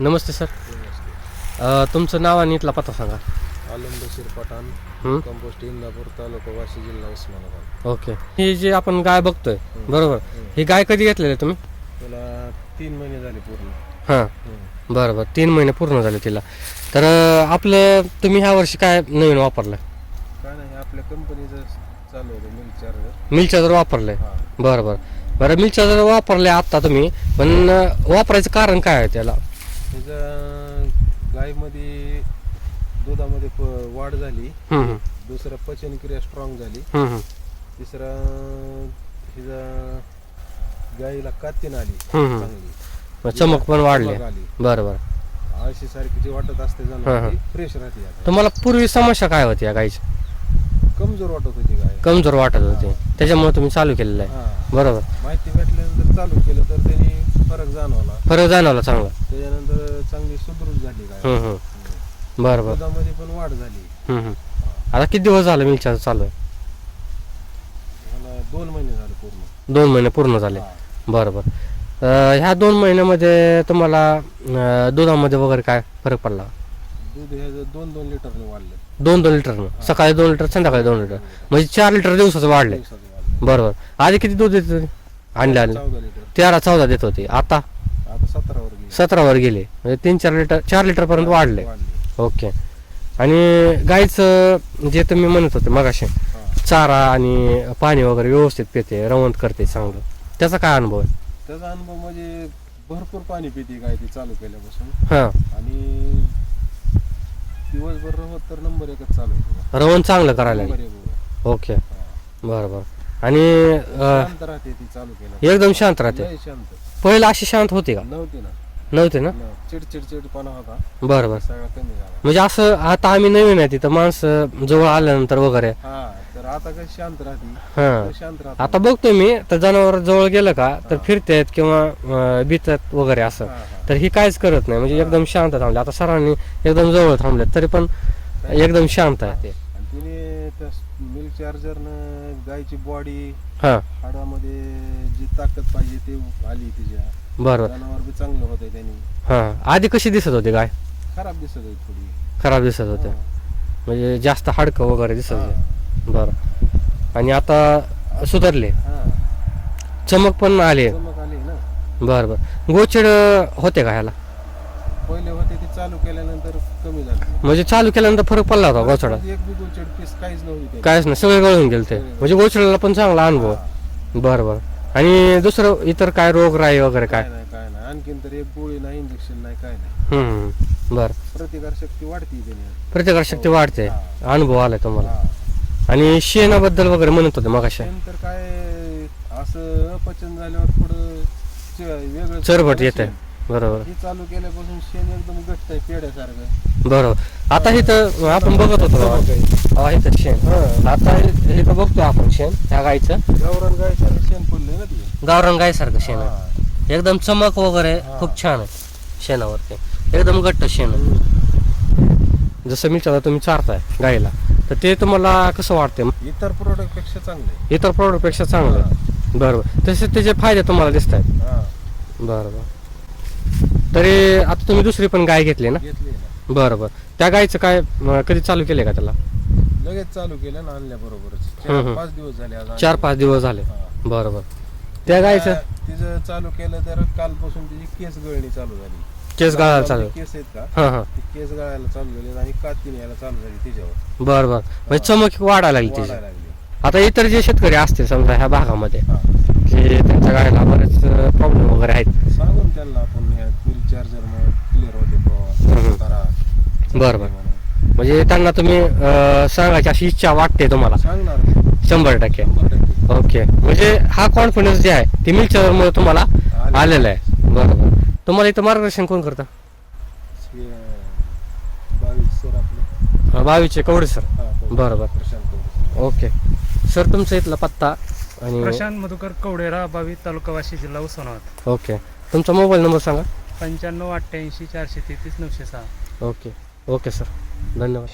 नमस्ते sir. अ, तुमचं नाव आणि इथला पत्ता सांगा. आलम बशीर पठाण हं? कंपोस्ट इंदापूर तालुका वाशी जिल्हा उस्मानाबाद. ओके. ही जी आपण गाय बघतोय बरोबर. ही. गाय कधी घेतलेली तुम्ही? त्याला तीन महिने झाले पूर्ण. हां. हं. बरं बरं तीन महिने पूर्ण झाले तिला. तर अ, आपलं तुम्ही ह्या वर्षी काय नवीन वापरलं? काय नाही आपल्या कंपनीचं चालू होतं मिल्क चार्जर. मिल चार्जर वापरलंय. हा. बरं बरं. बरं मिल चार्जर वापरले आत्ता तुम्ही पण अ, वापरायचं कारण काय आहे त्याला? त्याच्या गायमध्ये दुधामध्ये प- वाढ झाली. दुसरं पचनक्रिया स्ट्रॉंग झाली. तिसरा हिचा गाईला कातीन आली. चांगली. चमक पण वाढली. चमक आली बरं बरं. आळशी सारखी जी वाटत असते हा, हा. फ्रेश राहते आता तुम्हाला पूर्वी समस्या काय होती या गायची? कमजोर वाटत होती गाय. कमजोर वाटत होती. त्याच्यामुळे तुम्ही चालू केलेलं आहे. हा. बरोबर. माहिती भेटल्यानंतर चालू केलं तर त्यांनी फरक जाणवला. फरक जाणवला चांगला. त्याच्यानंतर चांगली सुदृढ झाली गाय. हं, हं. बरं बरं. दुधामध्ये पण वाढ झाली. आता किती दिवस झाले मिल चार्ज चालू? आहे मला दोन महिने झाले पूर्ण. दोन महिने पूर्ण झाले. हा. बरं बरं. अं, ह्या दोन महिन्यामध्ये तुम्हाला अं, दुधामध्ये वगैरे काय फरक पडला? दूध हे दोन दोन लिटरने वाढले. दोन दोन लिटरनं? सकाळी दोन लिटर संध्याकाळी दोन लिटर. म्हणजे चार लिटर दिवसाचं वाढले. दिवसात वाढले. बरोबर आधी किती दूध देत होते? आणले तेरा चौदा देत होते. आता? आता सतरावर गेली. म्हणजे तीन चार लिटर चार लिटर पर्यंत वाढले. ओके. आणि गाईचं जे तुम्ही म्हणत होते मगाशी. चारा आणि पाणी वगैरे व्यवस्थित पिते रवंत करते चांगलं. त्याचा काय अनुभव आहे? त्याचा अनुभव म्हणजे भरपूर पाणी पिते गाय ती चालू केल्यापासून. हां. आणि दिवसभर रवत तर नंबर एकच चालू आहे रवण चांगलं करायला. ओके. बरं बरं. आणि अं, शांत राहते ती चालू केलं. एकदम शांत राहते. लय शांत. पहिलं अशी शांत होती का? नव्हती ना. नव्हते ना? न- चिड चिड चिडपणा होता. बरं बरं. सगळा कमी झाला. म्हणजे असं आता आम्ही नवीन आहे तिथं माणसं जवळ आल्यानंतर वगैरे. हा तर आता काय शांत राहते. हां. तर शांत राहते आता बघतोय मी तर जनावर जवळ गेलं का तर फिरतात किंवा अं, बितात वगैरे असं. हा, हा. तर ही काहीच करत नाही. म्हणजे एकदम शांत थांबले. आता सरांनी एकदम जवळ थांबले तरी पण एकदम शांत आहे. ते आणि तिने त्या मिल्क चार्जरनं गायची बॉडी हां. हाडामध्ये जी ताकद पाहिजे ते आली तिच्या. बरं. जनावर बी चांगलं होतंय त्यांनी. हां. आधी कशी दिसत होती गाय? खराब दिसत होती थोडी. खराब दिसत होते हा. म्हणजे जास्त हाडकं वगैरे दिसत होते. बरं. आणि आता सुधारले. हा. चमक पण आले. चमक आली ना. बरं बरं. गोचड होते का ह्याला? पहिले होते चालू केल्यानंतर कमी झाले. म्हणजे चालू केल्यानंतर फरक पडला होता गोचडा? एक बी गोचड पीस काहीच नव्हती. कायच नाही सगळे गळून गेले ते. म्हणजे गोचडाला पण चांगला अनुभव. बरं बरं. आणि दुसरं इतर काय रोग राई वगैरे काय? काय नाही काय नाही. आणखीन तर एक गोळी नाही इंजेक्शन नाही काय नाही. हम्म. बरं. प्रतिकार शक्ती वाढती त्याने. प्रतिकार शक्ती वाढते. हा. अनुभव आलाय तुम्हाला. हा. आणि शेणाबद्दल वगैरे म्हणत होते मग अशा शेण तर काय असं अपचन झाल्यावर थोडं च- वेगळं चरबट. येते बरोबर. हे चालू केल्यापासून शेण एकदम घट्ट आहे पेड्यासारखं बरोबर. आता इथं आपण बघत होतो हा, इथं शेण. आता इ- इथं बघतोय आपण शेण त्या गाईचं. गावरान गायसारखं शेण पडलंय ना ते गावरान गायसारखं शेण आहे. हा. एकदम चमक वगैरे हा. खूप छान आहे शेणावरती. एकदम घट्ट शेण आहे. जसं मी चालू तुम्ही चारताय गाईला. तर ते तुम्हाला कसं वाटते इतर प्रोडक्टपेक्षा चांगले इतर प्रॉडक्टपेक्षा चांगलं आहे. बरोबर. तसे त्याचे फायदे तुम्हाला दिसत आहेत हा. बरं बरं तरी आता तुम्ही दुसरी पण गाय घेतली ना? घेतली ना. बरं बरं. त्या गायचं काय अं, कधी चालू केलंय का त्याला? लगेच चालू केलं ना हम्म, हम्म. चार पाच दिवस झाले आज चार. पाच दिवस झाले. हा. बरं बरं. त्या गायचं? तिचं चालू केलं तर कालपासून तिची केस गळणी चालू झाली. केस गाळायला चालू. केस आहेत का? हां हां. ती केस गळायला चालू झाली आणि कातीन यायला चालू झाली तिच्यावर. बरं बरं. म्हणजे चमक वाढायला लागली त्याची वाढायला लागली. आता इतर जे शेतकरी असतील समजा ह्या भागामध्ये हा. की त्यांच्या गायला बरेच प्रॉब्लेम वगैरे आहेत. सांगून त्यांना आपण ह्या चार्जर क्लिअर होते. बुवा, बरं, बरं. म्हणजे त्यांना तुम्ही अं, सांगायची अशी इच्छा वाटते तुम्हाला? सांगणार. शंभर टक्के. शंभर टक्के. ओके. म्हणजे हा कॉन्फिडन्स जे आहे ते मिल्कच्यामुळे तुम्हाला आले. आलेला आहे. बरोबर तुम्हाला इथं मार्गदर्शन कोण करतं? हे, बावीस सर आपले. अं, बावीसचे कवडे सर. हा, हो. बरोबर. प्रशांत कवडे. ओके. सर तुमचा इथला पत्ता आणि प्रशांत मधुकर कवडेरा बावी तालुका वाशी जिल्हा उस्मानाबाद. ओके. तुमचा मोबाईल नंबर सांगा. पंच्याण्णव अठ्ठ्याऐंशी चारशे तेहतीस नऊशे सहा. ओके. Okay sir. धन्यवाद.